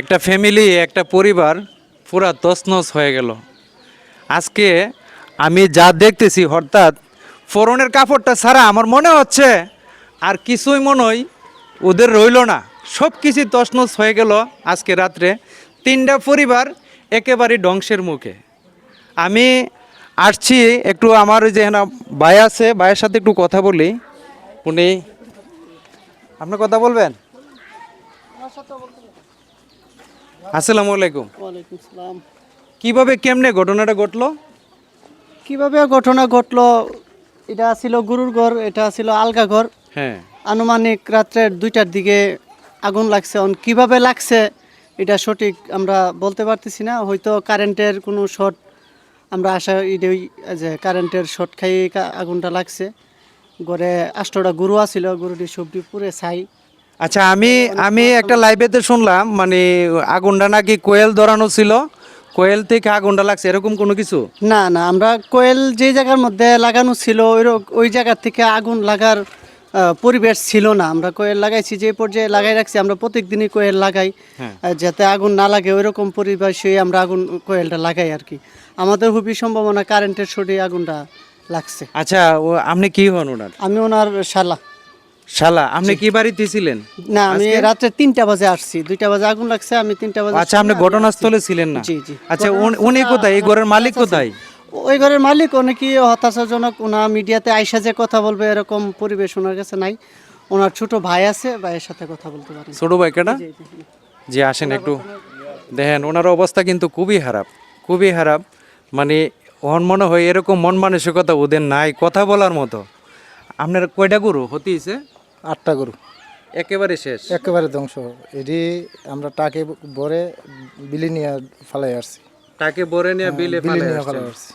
একটা ফ্যামিলি একটা পরিবার পুরা তছনছ হয়ে গেল। আজকে আমি যা দেখতেছি, হঠাৎ ফোরনের কাপড়টা ছাড়া আমার মনে হচ্ছে আর কিছুই মনে হয় ওদের রইল না। সব কিছু তছনছ হয়ে গেল আজকে রাত্রে। তিনটা পরিবার একেবারে ধ্বংসের মুখে। আমি আসছি একটু আমার যে এখানে ভাই আছে, ভাইয়ের সাথে একটু কথা বলি। উনি, আপনি কথা বলবেন? আসসালামু আলাইকুম। ওয়ালাইকুম সালাম। কীভাবে কেমনে ঘটনাটা ঘটলো? কীভাবে ঘটনা ঘটলো এটা ছিল গুরুর ঘর এটা ছিল আলগা ঘর। হ্যাঁ। আনুমানিক রাত্রের দুইটার দিকে আগুন লাগছে। অন কীভাবে লাগছে এটা সঠিক আমরা বলতে পারতেছি না। হয়তো কারেন্টের কোনো শর্ট আমরা আশা এটাই যে কারেন্টের শর্ট খাইয়ে আগুনটা লাগছে। ঘরে আষ্টটা গরু আছিল গরুটি সবটি পুরে ছাই। আচ্ছা আমি আমি একটা লাইভেতে শুনলাম মানে আগুনটা নাকি কোয়েল ধরানো ছিল। কোয়েল থেকে আগুনটা লাগছে এরকম কোনো কিছু? না না আমরা কোয়েল যে জায়গার মধ্যে লাগানো ছিল ওই ওই জায়গা থেকে আগুন লাগার পরিবেশ ছিল না। আমরা কোয়েল লাগাইছি যে পর্যায়ে লাগাই রাখছি আমরা প্রত্যেকদিনই কোয়েল লাগাই হ্যাঁ। যাতে আগুন না লাগে ওই রকম পরিবেশে আমরা আগুন কোয়েলটা লাগাই আর কি। আমাদের খুবই সম্ভাবনা কারেন্টের শর্টে আগুনটা লাগছে। আচ্ছা আপনি কি হন ওনার? আমি ওনার শালা। শালা আপনি কি বাড়িতে ছিলেন? না আমি রাত্রে তিনটা বাজে আসছি দুইটা বাজে আগুন লাগছে আমি তিনটা বাজে আচ্ছা আপনি ঘটনাস্থলে ছিলেন না? জি, জি। আচ্ছা উনি- কোথায়? এই ঘরের মালিক কোথায়? ওই ঘরের মালিক অনেকই হতাশাজনক ওনা মিডিয়াতে আইসা যে কথা বলবে এরকম পরিবেশ ওনার কাছে নাই। ওনার ছোট ভাই আছে ভাইয়ের সাথে কথা বলতে পারেন। ছোট ভাই কেটা? জি আসেন একটু। দেখেন ওনার অবস্থা কিন্তু খুবই খারাপ খুবই খারাপ। মানে ওর মনে হয় এরকম মন মানসিকতা ওদের নাই কথা বলার মতো। আপনার কয়টা গরু? হতিছে? আটটা গরু। একেবারে শেষ? একেবারে ধ্বংস। এটি আমরা টাকে ভরে বিলি নিয়ে ফালাই আসছি। তাকে বরে নিয়ে বিলে বিলি ফালাই আসছি।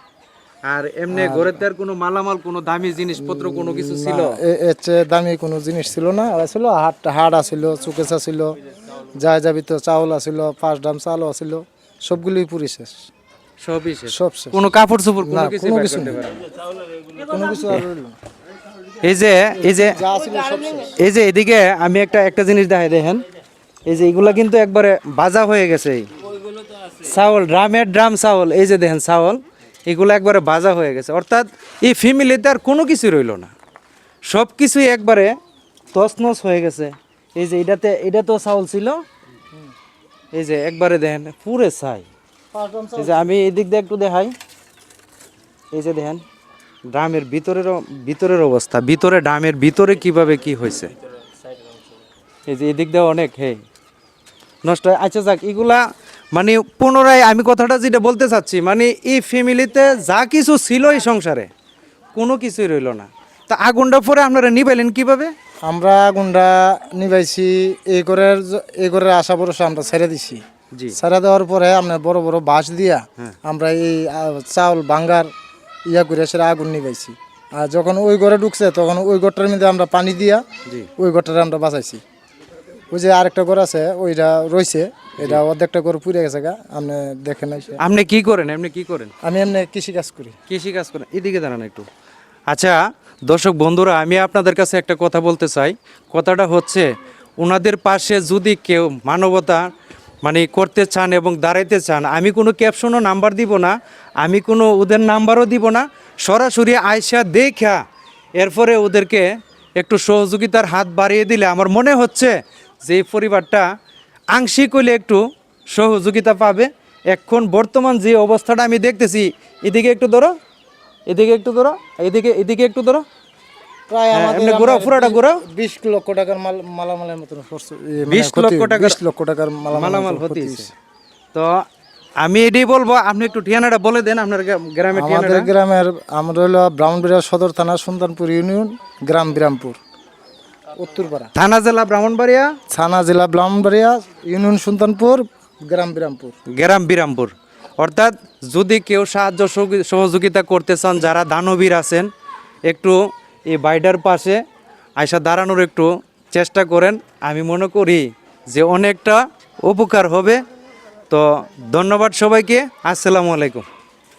আর এমনি ঘরের আর কোনো মালামাল কোনো দামি জিনিসপত্র কোনো কিছু ছিল? এর চেয়ে দামি কোনো জিনিস ছিল না। ছিল হাট হাট আছিল চুকেচা ছিল যা যাবি তো চাউল আছিল পাঁচ ডাম চাউল আছিল সবগুলোই পুরি শেষ। সবই শেষ? সব শেষ। কোনো কাপড় চোপড় কোনো না, কিছু কোনো কিছু নেই। কোনো কিছু আর। এই যে এই যে এই যে এদিকে আমি একটা একটা জিনিস দেখাই দেখেন। এই যে এগুলা কিন্তু একবারে বাজা হয়ে গেছে। চাউল ড্রামের ড্রাম চাউল এই যে দেখেন চাউল এগুলো একবারে বাজা হয়ে গেছে। অর্থাৎ এই ফ্যামিলিতে আর কোনো কিছু রইল না। সব কিছুই একবারে তছনছ হয়ে গেছে। এই যে এটাতে এটা তো চাউল ছিল। এই যে একবারে দেখেন পুরে ছাই। এই যে আমি এদিক দিয়ে একটু দেখাই। এই যে দেখেন ড্রামের ভিতরের ভিতরের অবস্থা। ভিতরে ড্রামের ভিতরে কীভাবে কি হয়েছে? এই যে এদিক দিয়ে অনেক হে। নষ্ট হয়। আচ্ছা যাক এগুলা মানে পুনরায় আমি কথাটা যেটা বলতে চাচ্ছি মানে এই ফ্যামিলিতে যা কিছু ছিল এই সংসারে কোনো কিছুই রইল না। তা আগুনটা পরে আপনারা নিবাইলেন কীভাবে? আমরা আগুনটা নিবাইছি এই ঘরের এই ঘরের আশা ভরসা আমরা ছেড়ে দিছি। জি। ছেড়ে দেওয়ার পরে আমরা বড় বড় বাঁশ দিয়া আমরা এই চাউল বাঙ্গার ইয়া করে সেটা আগুন নিবাইছি আর যখন ওই ঘরে ঢুকছে তখন ওই ঘরটার মধ্যে আমরা পানি দিয়া ওই ঘরটারে আমরা বাঁচাইছি। ওই যে আরেকটা ঘর আছে ওইটা রয়েছে এটা অর্ধেকটা ঘর পুড়ে গেছে গা আপনি দেখেন নাই আপনি কি করেন এমনি কি করেন? আমি এমনি কৃষি কাজ করি। কৃষি কাজ করেন এদিকে দাঁড়ান একটু। আচ্ছা দর্শক বন্ধুরা আমি আপনাদের কাছে একটা কথা বলতে চাই। কথাটা হচ্ছে ওনাদের পাশে যদি কেউ মানবতা মানে করতে চান এবং দাঁড়াইতে চান, আমি কোনো ক্যাপশনও নাম্বার দিব না, আমি কোনো ওদের নাম্বারও দিব না, সরাসরি আয়সা দেখা, এরপরে ওদেরকে একটু সহযোগিতার হাত বাড়িয়ে দিলে আমার মনে হচ্ছে যে পরিবারটা আংশিক হইলে একটু সহযোগিতা পাবে। এখন বর্তমান যে অবস্থাটা আমি দেখতেছি, এদিকে একটু ধরো, এদিকে একটু ধরো, এদিকে এদিকে একটু ধরো। প্রায় হ্যাঁ, আমাদের পুরাটা। বিশ লক্ষ টাকার মাল মালামালের মতন মানে 20 ক্ষতি- লক্ষ 20 লক্ষ টাকার মালামাল হতে তো আমি এটাই বলব আপনি একটু ঠিকানাটা বলে দেন আপনার গ্রামের আমাদের ঠিকানাটা গ্রামের আমরা হলো ব্রাহ্মণবাড়িয়া সদর থানা সুলতানপুর ইউনিয়ন গ্রাম বিরামপুর উত্তরপাড়া। থানা জেলা ব্রাহ্মণবাড়িয়া? থানা জেলা ব্রাহ্মণবাড়িয়া ইউনিয়ন সুলতানপুর গ্রাম বিরামপুর। গ্রাম বিরামপুর। অর্থাৎ যদি কেউ সাহায্য সহযোগি- সহযোগিতা করতে চান যারা দানবীর আছেন একটু এই বাইডার পাশে আয়সা দাঁড়ানোর একটু চেষ্টা করেন। আমি মনে করি যে অনেকটা উপকার হবে। তো ধন্যবাদ সবাইকে। আসসালামু আলাইকুম।